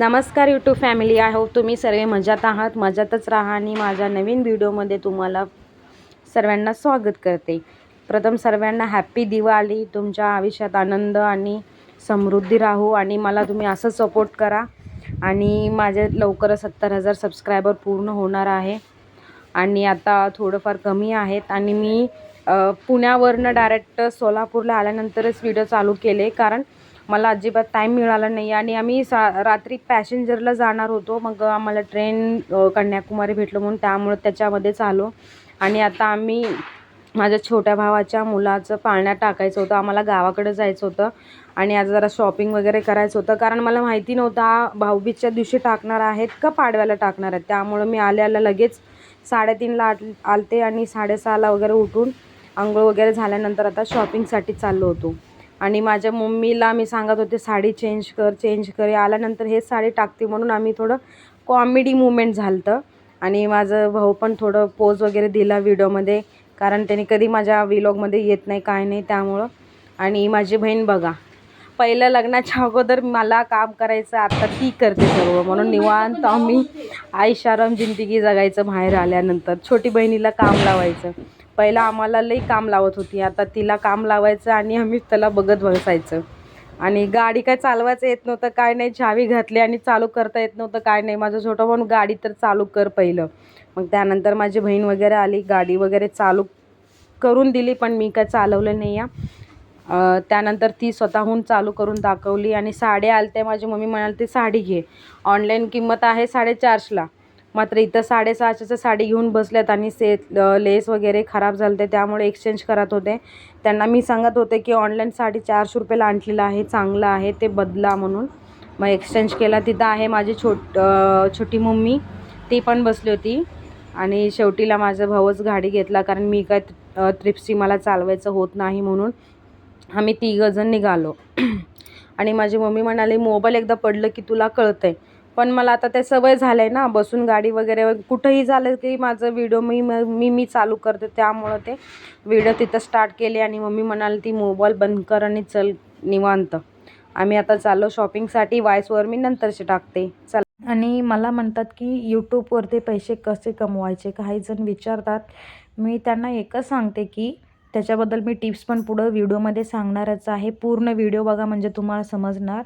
नमस्कार YouTube family I hope तुम्ही सर्व मजात आहात मजातच राहा आणि माझ्या नवीन व्हिडिओमध्ये तुम्हाला सर्वांना स्वागत करते. प्रथम सर्वांना हॅप्पी दिवाळी तुमच्या आयुष्यात आनंद आणि समृद्धी राहू आणि मला तुम्ही असं सपोर्ट करा. आणि माझे लवकरच सत्तर हजार सबस्क्रायबर पूर्ण होणार आहे. आणि आता थोडंफार कमी आहेत आणि मी पुण्यावरनं डायरेक्ट सोलापूरला आल्यानंतरच व्हिडिओ चालू केले. कारण मला अजिबात टाईम मिळाला नाही आणि आम्ही सा रात्री पॅसेंजरला जाणार होतो. मग आम्हाला ट्रेन कन्याकुमारी भेटलं म्हणून त्यामुळं त्याच्यामध्येच आलो. आणि आता आम्ही माझ्या छोट्या भावाच्या मुलाचं पाळण्यात टाकायचं होतं. आम्हाला गावाकडे जायचं होतं. आणि आज जरा शॉपिंग वगैरे करायचं होतं. कारण मला माहिती नव्हतं हा भाऊबीजच्या दिवशी टाकणार आहेत का पाडव्याला टाकणार आहेत. त्यामुळं मी आल्या आल्या लगेच साडेतीनला आट आलते आणि साडेसहाला वगैरे उठून आंघोळ वगैरे झाल्यानंतर आता शॉपिंगसाठी चाललो होतो. आणि माझ्या मम्मीला मी सांगत होते साडी चेंज कर चेंज कर. आल्यानंतर हे साडी टाकते म्हणून आम्ही थोडं कॉमेडी मुवमेंट झालं होतं आणि माझं भाऊ पण थोडं पोज वगैरे दिला व्हिडिओमध्ये कारण त्याने कधी माझ्या विलॉगमध्ये येत नाही काय नाही त्यामुळं. आणि माझी बहीण बघा पहिलं लग्नाच्या अगोदर मला काम करायचं आता ती करते सर्व. म्हणून निवांत आम्ही आईशाराम जिंदगी जगायचं बाहेर आल्यानंतर छोटी बहिणीला काम लावायचं. पहिला आम्हाला लई काम लावत होती. आता तिला काम लावायचं आणि आम्ही त्याला बघत बसायचं. आणि गाडी काय चालवायचं येत नव्हतं काय नाही. चावी घातली आणि चालू करता येत नव्हतं काय नाही. माझं छोटं म्हणून गाडी तर चालू कर पहिलं. मग त्यानंतर माझी बहीण वगैरे आली गाडी वगैरे चालू करून दिली पण मी काय चालवलं नाही आहे. त्यानंतर ती स्वतःहून चालू करून दाखवली आणि साडी आलते. माझी मम्मी म्हणाली ती साडी घे. ऑनलाईन किंमत आहे साडेचारशेला. मात्र इथं साडेसहाशेचं साडी घेऊन बसल्यात आणि से लेस वगैरे खराब झालं त्यामुळे एक्सचेंज करत होते. त्यांना मी सांगत होते की ऑनलाईन साडी चारशे रुपयाला आणलेलं आहे चांगलं आहे ते बदला म्हणून. मग एक्सचेंज केला. तिथं आहे माझी छोट छोटी मम्मी ती पण बसली होती. आणि शेवटीला माझा भाऊच गाडी घेतला कारण मी काय ट्रिप्सची मला चालवायचं होत नाही म्हणून आम्ही तिघंजण निघालो. आणि माझी मम्मी म्हणाली मोबाईल एकदा पडलं की तुला कळतं आहे पण मला आता ते सवय झालं आहे ना बसून गाडी वगैरे कुठंही झालं की माझं व्हिडिओ मी मी मी चालू करते. त्यामुळं ते व्हिडिओ तिथं स्टार्ट केले आणि मम्मी म्हणाली ती मोबाईल बंद कर आणि चल निवांत. आम्ही आता चाललो शॉपिंगसाठी वायसवर मी नंतरचे टाकते. चला. आणि मला म्हणतात की यूट्यूबवरती पैसे कसे कमवायचे? काही जण विचारतात. मी त्यांना एकच सांगते की त्याच्याबद्दल मी टिप्स पण पुढं व्हिडिओमध्ये सांगणारच आहे. पूर्ण व्हिडिओ बघा म्हणजे तुम्हाला समजणार.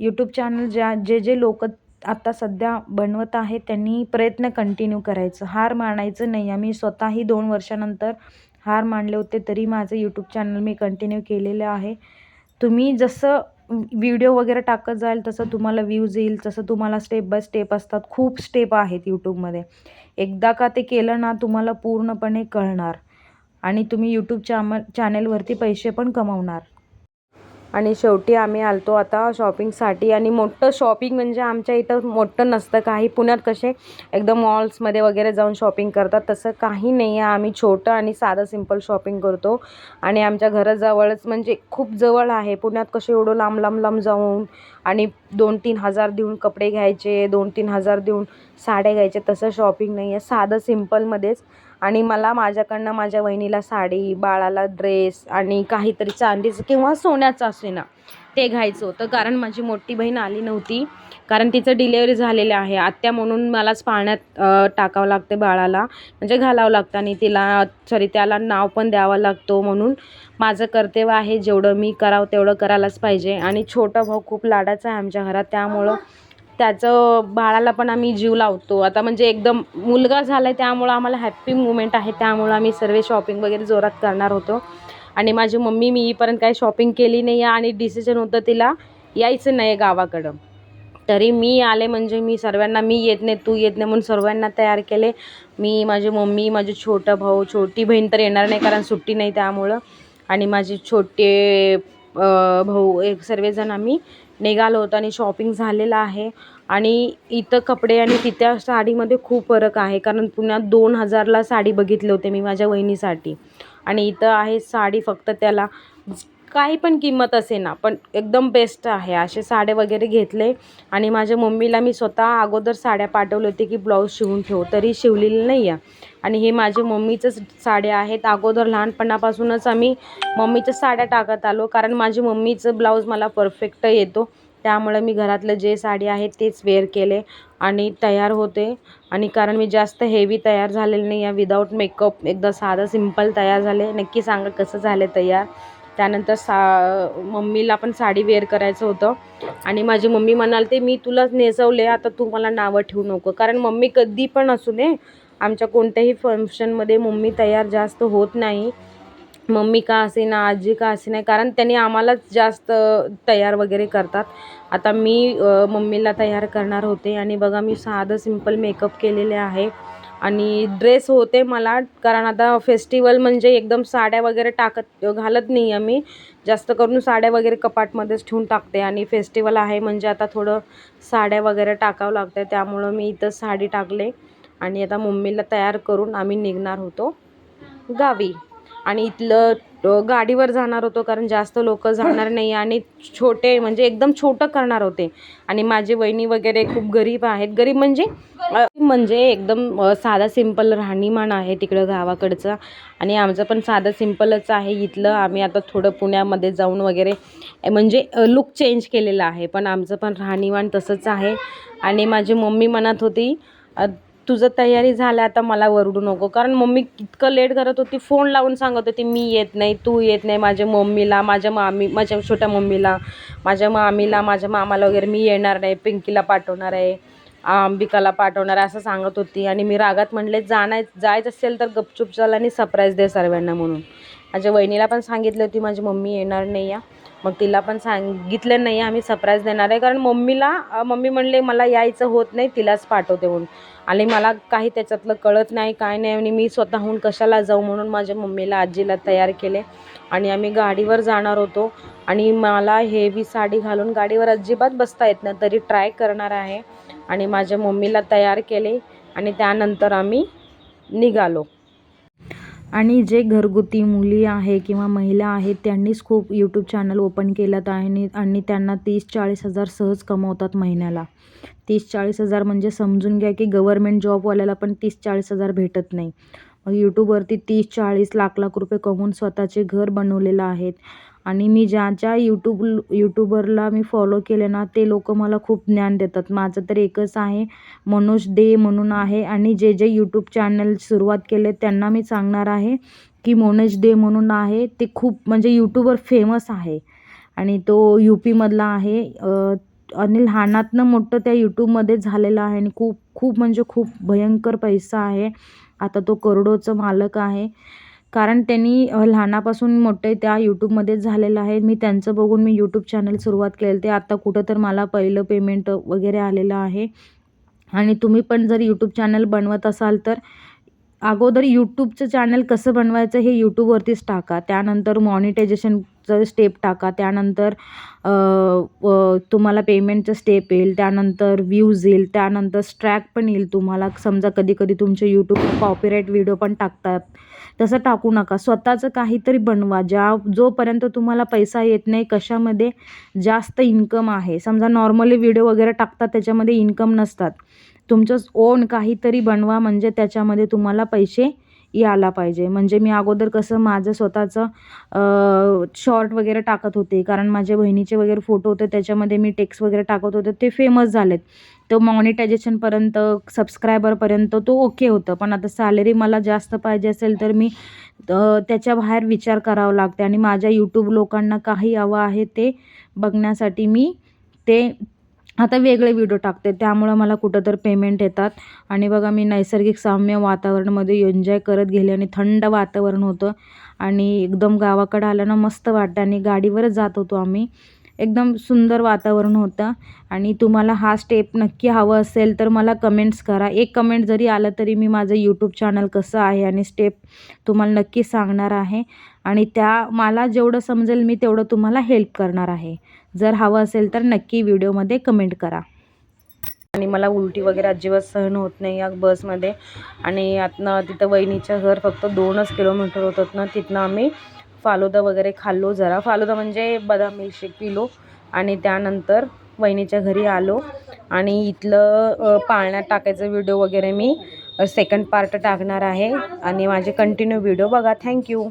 यूट्यूब चॅनल ज्या जे जे लोक आत्ता सध्या बनवत आहे त्यांनी प्रयत्न कंटिन्यू करायचं. हार मानायचं नाही. आम्ही स्वतःही दोन वर्षानंतर हार मानले होते तरी माझं यूट्यूब चॅनल मी कंटिन्यू केलेलं आहे. तुम्ही जसं व्हिडिओ वगैरे टाकत जाईल तसं तुम्हाला व्ह्यूज येईल तसं तुम्हाला स्टेप बाय स्टेप असतात. खूप स्टेप आहेत यूट्यूबमध्ये एकदा का ते केलं ना तुम्हाला पूर्णपणे कळणार. आणि तुम्ही यूट्यूब चॅम चॅनेलवरती पैसे पण कमवणार. आणि शेवटी आम्ही आलतो आता शॉपिंगसाठी आणि मोठं शॉपिंग म्हणजे आमच्या इथं मोठं नसतं. काही पुण्यात कसे एकदम मॉल्समध्ये वगैरे जाऊन शॉपिंग करतात. तसं काही नाही आहे आम्ही छोटं आणि साधं सिंपल शॉपिंग करतो. आणि आमच्या घराजवळच म्हणजे खूप जवळ आहे. पुण्यात कसे एवढं लांब लांब लांब जाऊन आणि दोन तीन हजार देऊन कपडे घ्यायचे दोन तीन हजार देऊन साड्या घ्यायचे. तसं शॉपिंग नाही आहे साधं सिम्पलमध्येच आणि मला माझ्याकडनं माझ्या वहिनीला साडी बाळाला ड्रेस आणि काहीतरी चांदीचं किंवा सोन्याचं असे ना ते घ्यायचं होतं. कारण माझी मोठी बहीण आली नव्हती. कारण तिचं डिलेवरी झालेलं आहे. आत्या म्हणून मलाच पाण्यात टाकावं लागते बाळाला. म्हणजे घालावं लागतं आणि तिला सॉरी त्याला नाव पण द्यावं लागतो म्हणून. माझं कर्तव्य आहे जेवढं मी करावं तेवढं करायलाच पाहिजे. आणि छोटा भाऊ खूप लाडाचा आहे आमच्या घरात. त्यामुळं त्याचं बाळाला पण आम्ही जीव लावतो. आता म्हणजे एकदम मुलगा झाला आहे त्यामुळं आम्हाला हॅप्पी मुमेंट आहे त्यामुळं आम्ही सर्व शॉपिंग वगैरे जोरात करणार होतो. आणि माझी मम्मी मी इथपर्यंत काही शॉपिंग केली नाही आहे आणि डिसिजन होतं तिला यायचं नाही गावाकडं. तरी मी आले म्हणजे मी सर्वांना मी येत नाही तू येत नाही म्हणून सर्वांना तयार केले. मी माझी मम्मी माझे छोटा भाऊ छोटी बहीण तर येणार नाही कारण सुट्टी नाही त्यामुळं. आणि माझे छोटे भाऊ एक सर्वजण आम्ही निघालो होतो आणि शॉपिंग झालेलं आहे. आणि इथं कपडे आणि तिथ्या साडीमध्ये खूप फरक आहे. कारण पुण्यात दोन हजारला साडी बघितले होते मी माझ्या वहिनीसाठी. आणि इथं आहे साडी फक्त त्याला काही पण किंमत असे ना पण एकदम बेस्ट आहे. असे साड्या वगैरे घेतले आणि माझ्या मम्मीला मी स्वतः अगोदर साड्या पाठवले होते की ब्लाऊज शिवून ठेव तरी शिवलेली नाही आहे आणि हे माझे मम्मीचंच साड्या आहेत. अगोदर लहानपणापासूनच आम्ही मम्मीच्या साड्या टाकत आलो कारण माझी मम्मीचं ब्लाऊज मला परफेक्ट येतो. त्यामुळे मी घरातलं जे साडी आहे तेच वेअर केले आणि तयार होते. आणि कारण मी जास्त हेवी तयार झालेले नाही आहे विदाऊट मेकअप एकदा साधं सिंपल तयार झाले. नक्की सांगा कसं झालं तयार? त्यानंतर सा मम्मीला पण साडी वेअर करायचं होतं. आणि माझी मम्मी म्हणाल ते मी तुलाच नेसवले आता तू मला नावं ठेवू नको. कारण मम्मी कधी पण असू दे आमच्या कोणत्याही फंक्शनमध्ये मम्मी तयार जास्त होत नाही. मम्मी का असे ना आजी का असे नाही कारण त्यांनी आम्हालाच जास्त तयार वगैरे करतात. आता मी मम्मीला तयार करणार होते आणि बघा मी साधं सिंपल मेकअप केलेले आहे. आणि ड्रेस होते मला कारण आता फेस्टिवल म्हणजे एकदम साड्या वगैरे टाकत घालत नाही आहे मी जास्त करून साड्या वगैरे कपाटमध्येच ठेवून टाकते. आणि फेस्टिवल आहे म्हणजे आता थोडं साड्या वगैरे टाकावं लागतं आहे त्यामुळं मी इथं साडी टाकले. आणि आता मम्मीला तयार करून आम्ही निघणार होतो गावी. आणि इथलं गाडीवर जाणार होतो कारण जास्त लोक जाणार नाही आणि छोटे म्हणजे एकदम छोटं करणार होते. आणि माझे वहिनी वगैरे खूप गरीब आहेत. गरीब म्हणजे म्हणजे एकदम साधा सिंपल राहणीमान आहे तिकडं गावाकडचं. आणि आमचं पण साधं सिंपलच आहे. इथलं आम्ही आता थोडं पुण्यामध्ये जाऊन वगैरे म्हणजे लुक चेंज केलेलं आहे. पण आमचं पण राहणीमान तसंच आहे. आणि माझी मम्मी म्हणत होती तुझं तयारी झालं आता मला वरडू नको. कारण मम्मी इतकं लेट करत होती फोन लावून सांगत होती मी येत नाही तू येत नाही माझ्या मम्मीला माझ्या मामी माझ्या छोट्या मम्मीला माझ्या मामीला माझ्या मामाला वगैरे मी येणार नाही पिंकीला पाठवणार आहे अंबिकाला पाठवणार आहे असं सांगत होती. आणि मी रागात म्हणले जाणार जायचं असेल तर गपचूप चाल आणि सरप्राईज दे सर्वांना म्हणून. माझ्या वहिनीला पण सांगितली होती माझी मम्मी येणार नाही या मग तिला पण सांगितलं नाही आम्ही सरप्राईज देणार आहे. कारण मम्मीला मम्मी म्हणले मला यायचं होत नाही तिलाच पाठवते म्हणून. आणि मला काही त्याच्यातलं कळत नाही काय नाही आणि मी स्वतःहून कशाला जाऊ म्हणून माझ्या मम्मीला आजीला तयार केले. आणि आम्ही गाडीवर जाणार होतो आणि मला हेवी साडी घालून गाडीवर अजिबात बसता येत नाही तरी ट्राय करणार आहे. आणि माझ्या मम्मीला तयार केले आणि त्यानंतर आम्ही निघालो. आणि जे घरगुती मुली आहे किंवा महिला आहेत त्यांनीच खूप यूट्यूब चॅनल ओपन केलं आहे आणि त्यांना तीस चाळीस हजार सहज कमवतात महिन्याला. तीस चाळीस हजार म्हणजे समजून घ्या की गव्हर्मेंट जॉबवाल्याला पण तीस चाळीस हजार भेटत नाही. यूटूबवरती यूट्यूबवरती तीस चाळीस लाख लाख रुपये कमवून स्वतःचे घर बनवलेलं आहेत. आणि मी ज्या ज्या यूट्यूब यूट्यूबरला मी फॉलो केले ना ते लोक मला खूप ज्ञान देतात. माझं तर एकच आहे मनोज दे म्हणून आहे. आणि जे जे यूट्यूब चॅनल सुरुवात केले त्यांना मी सांगणार आहे की मनोज दे म्हणून आहे. ते खूप म्हणजे यूट्यूबर फेमस आहे. आणि तो यू पीमधला आहे. आणि लहानातनं मोठं त्या यूट्यूबमध्ये झालेलं आहे. आणि खूप खूप म्हणजे खूप भयंकर पैसा आहे. आता तो करोडोचं मालक आहे. कारण त्यांनी लहानापासून मोठे त्या यूट्यूबमध्येच झालेलं आहे. मी त्यांचं बघून मी यूट्यूब चॅनल सुरुवात केलं ते आत्ता कुठं तर मला पहिलं पेमेंट वगैरे आलेलं आहे. आणि तुम्ही पण जर यूट्यूब चॅनल बनवत असाल तर अगोदर यूट्यूबचं चॅनल कसं बनवायचं हे यूट्यूबवरतीच टाका. त्यानंतर चं स्टेप टाका. त्यानंतर तुम्हाला पेमेंटचं स्टेप येईल. त्यानंतर व्ह्यूज येईल. त्यानंतर स्ट्रॅक पण येईल तुम्हाला. समजा कधी कधी तुमचे यूट्यूब कॉपीराईट व्हिडिओ पण टाकतात. तसं टाकू नका. स्वतःचं काहीतरी बनवा. ज्या जोपर्यंत तुम्हाला पैसा येत नाही कशामध्ये जास्त इन्कम आहे. समजा नॉर्मली व्हिडिओ वगैरे टाकतात त्याच्यामध्ये इन्कम नसतात. तुमचं ओन काहीतरी बनवा. म्हणजे त्याच्यामध्ये तुम्हाला पैसे यायला पाहिजे. म्हणजे मी अगोदर कसं माझं स्वतःचं शॉर्ट वगैरे टाकत होते. कारण माझ्या बहिणीचे वगैरे फोटो होते. त्याच्यामध्ये मी टेक्स्ट वगैरे टाकत होते. ते फेमस झालेत. तर मॉनिटायझेशनपर्यंत सबस्क्रायबरपर्यंत तो ओके होतं. पण आता सॅलरी मला जास्त पाहिजे असेल तर मी त्याच्या बाहेर विचार करावा लागते. आणि माझ्या यूट्यूब लोकांना काही हवं आहे ते बघण्यासाठी मी ते आता वेगळे व्हिडिओ टाकते. त्यामुळं मला कुठं तर पेमेंट येतात. आणि बघा मी नैसर्गिक साम्य वातावरणामध्ये एन्जॉय करत गेले आणि थंड वातावरण होतं. आणि एकदम गावाकडं आलं ना मस्त वाटतं. आणि गाडीवरच जात होतो आम्ही. एकदम सुंदर वातावरण होतं. आणि तुम्हाला हा स्टेप नक्की हवं असेल तर मला कमेंट्स करा. एक कमेंट जरी आलं तरी मी माझं यूट्यूब चॅनल कसं आहे आणि स्टेप तुम्हाला नक्की सांगणार आहे. आणि त्या मला जेवढं समजेल मी तेवढं तुम्हाला हेल्प करणार आहे. जर हवं असेल तर नक्की व्हिडिओमध्ये कमेंट करा. आणि मला उलटी वगैरे अजिबात सहन होत नाही या बसमध्ये. आणि आतनं तिथं वहिनीचं घर फक्त दोनच किलोमीटर होतात ना तिथनं आम्ही फालुदा वगैरे खाल्लो जरा. फालुदा म्हणजे बदाम मिल्कशेक पिलो आणि त्यानंतर वहिनीच्या घरी आलो. आणि इथलं पाळण्यात टाकायचं व्हिडिओ वगैरे मी सेकंड पार्ट टाकणार आहे. आणि माझे कंटिन्यू व्हिडिओ बघा. थँक्यू